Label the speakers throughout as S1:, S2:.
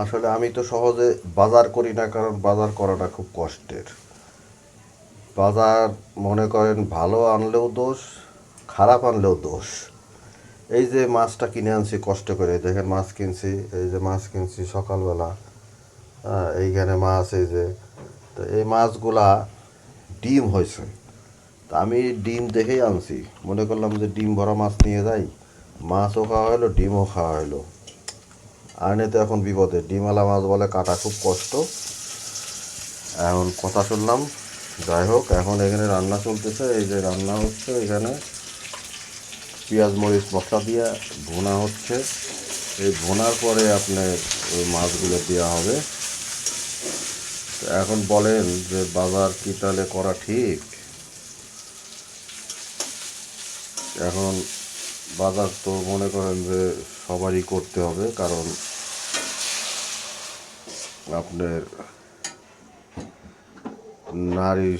S1: আসলে আমি তো সহজে বাজার করি না, কারণ বাজার করাটা খুব কষ্টের। বাজার মনে করেন ভালো আনলেও দোষ, খারাপ আনলেও দোষ। এই যে মাছটা কিনে আনছি কষ্ট করে, দেখেন মাছ কিনছি, এই যে মাছ কিনছি সকালবেলা হ্যাঁ এইখানে মাছ, এই যে, তো এই মাছগুলা ডিম হয়েছে। তা আমি ডিম দেখেই আনছি, মনে করলাম যে ডিম ভরা মাছ নিয়ে যাই, মাছও খাওয়া হলো, ডিমও খাওয়া হলো। আনে তো এখন বিপদে। ডিমালা মাছ বলে কাটা খুব কষ্ট। এখন কথা শুনলাম, যাই হোক, এখন এখানে রান্না চলতেছে। এই যে রান্না হচ্ছে এখানে। পেঁয়াজ মরিচ মশলা দিয়ে ভুনা হচ্ছে। এই ভুনার পরে আপনার ওই মাছগুলো দেওয়া হবে। তো এখন বলেন যে বাজার কি তাহলে করা ঠিক? এখন বাজার তো মনে করেন যে সবারই করতে হবে, কারণ আপনার নারী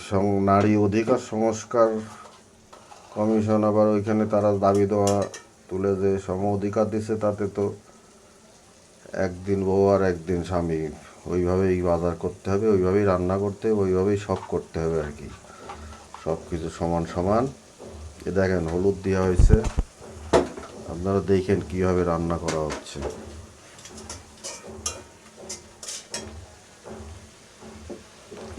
S1: নারী অধিকার সংস্কার কমিশন আবার ওইখানে তারা দাবি দেওয়া তুলে যে সম অধিকার দিচ্ছে তাতে তো একদিন বউ আর একদিন স্বামী, ওইভাবেই বাজার করতে হবে, ওইভাবেই রান্না করতে হবে, ওইভাবেই সব করতে হবে আর কি। সব কিছু সমান সমান। এ দেখেন হলুদ দেওয়া হয়েছে। আপনারা দেখেন কীভাবে রান্না করা হচ্ছে।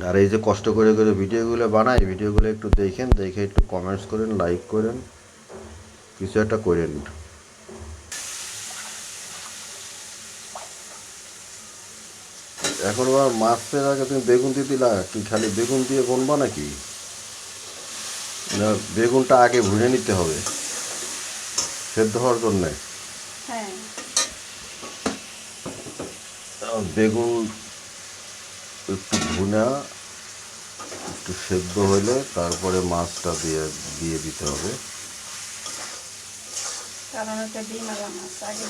S1: আর এই যে কষ্ট করে করে ভিডিওগুলো বানাই, ভিডিওগুলো একটু দেখেন, দেখে একটু কমেন্টস করেন লাইক করেন, কিছু একটা করেন। এখন আবার মাছের আগে তুমি বেগুন দিয়ে দিলা, কি খালি বেগুন দিয়ে বনবা নাকি? না, বেগুনটা আগে ভুনে নিতে হবে। সেদ্ধ হওয়ার জন্যে।
S2: হ্যাঁ।
S1: বেগুন একটু ভুনা একটু সেদ্ধ হলে তারপরে মাছটা দিয়ে দিয়ে দিতে হবে।
S2: কারণ ওটা ডিম আলা মাছ আগে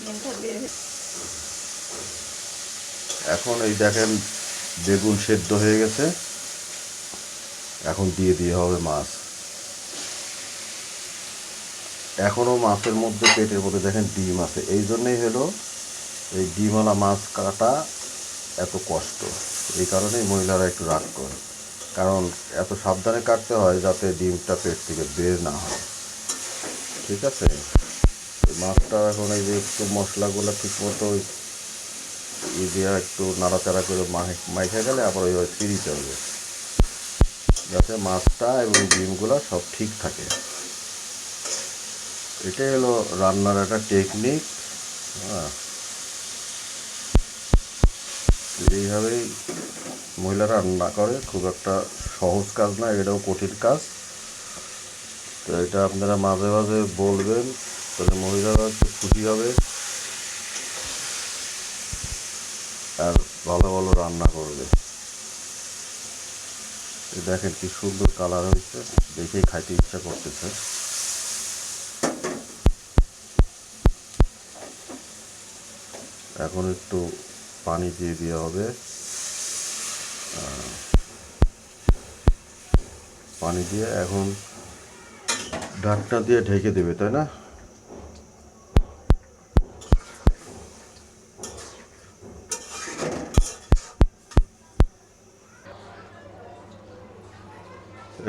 S2: ডিমটা বের
S1: এখন এই দেখেন বেগুন সেদ্ধ হয়ে গেছে। এখন দিয়ে দিয়ে হবে মাছ। এখনও মাছের মধ্যে পেটের মধ্যে দেখেন ডিম আছে। এই জন্যেই হলো এই ডিমওয়ালা মাছ কাটা এত কষ্ট। এই কারণেই মহিলারা একটু রাগ করে। কারণ এত সাবধানে কাটতে হয় যাতে ডিমটা পেট থেকে বের না হয়। ঠিক আছে? মাছটা এখন এই যে একটু মশলাগুলো ঠিক মতো ই দিয়ে একটু নাড়াচাড়া করে মাইখে গেলে আবার ওইভাবে ছিঁড়িতে হবে। যাতে মাছটা এবং ডিমগুলো সব ঠিক থাকে। এটাই হলো রান্নার একটা টেকনিক হ্যাঁ। এইভাবেই মহিলারা রান্না করে, খুব একটা সহজ কাজ না, এটাও কঠিন কাজ। তো এটা আপনারা মাঝে মাঝে বলবেন, তাহলে মহিলারা একটু খুশি হবে। আর ভালো ভালো রান্না করবে। দেখেন কি সুন্দর কালার হয়েছে, দেখেই খাইতে ইচ্ছা করতেছে। এখন একটু পানি দিয়ে দেওয়া হবে। পানি দিয়ে এখন ঢাকনা দিয়ে ঢেকে দেবে, তাই না?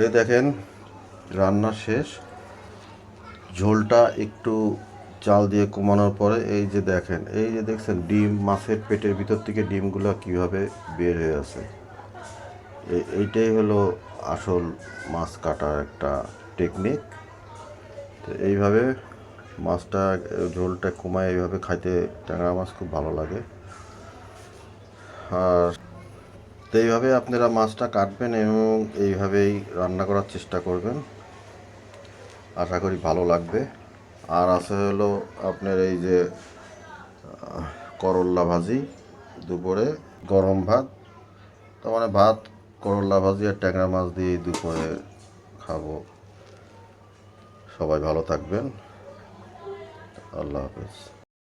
S1: এই দেখেন, রান্না শেষ। ঝোলটা একটু চাল দিয়ে কমানোর পরে এই যে দেখেন, এই যে দেখছেন, ডিম, মাছের পেটের ভিতর থেকে ডিমগুলো কীভাবে বের হয়ে আছে এই- এইটাই হলো আসল মাছ কাটার একটা টেকনিক তো এইভাবে মাছটা, ঝোলটা কমায়, এইভাবে খাইতে ট্যাংরা মাছ খুব ভালো লাগে। আর তো এইভাবে আপনারা মাছটা কাটবেন এবং এইভাবেই রান্না করার চেষ্টা করবেন। আশা করি ভালো লাগবে। আর আছে হলো আপনার এই যে করল্লা ভাজি দুপুরে, গরম ভাত। তো মানে ভাত করল্লা ভাজি আর ট্যাংরা মাছ দিয়ে দুপুরে খাব। সবাই ভালো থাকবেন। আল্লাহ হাফেজ।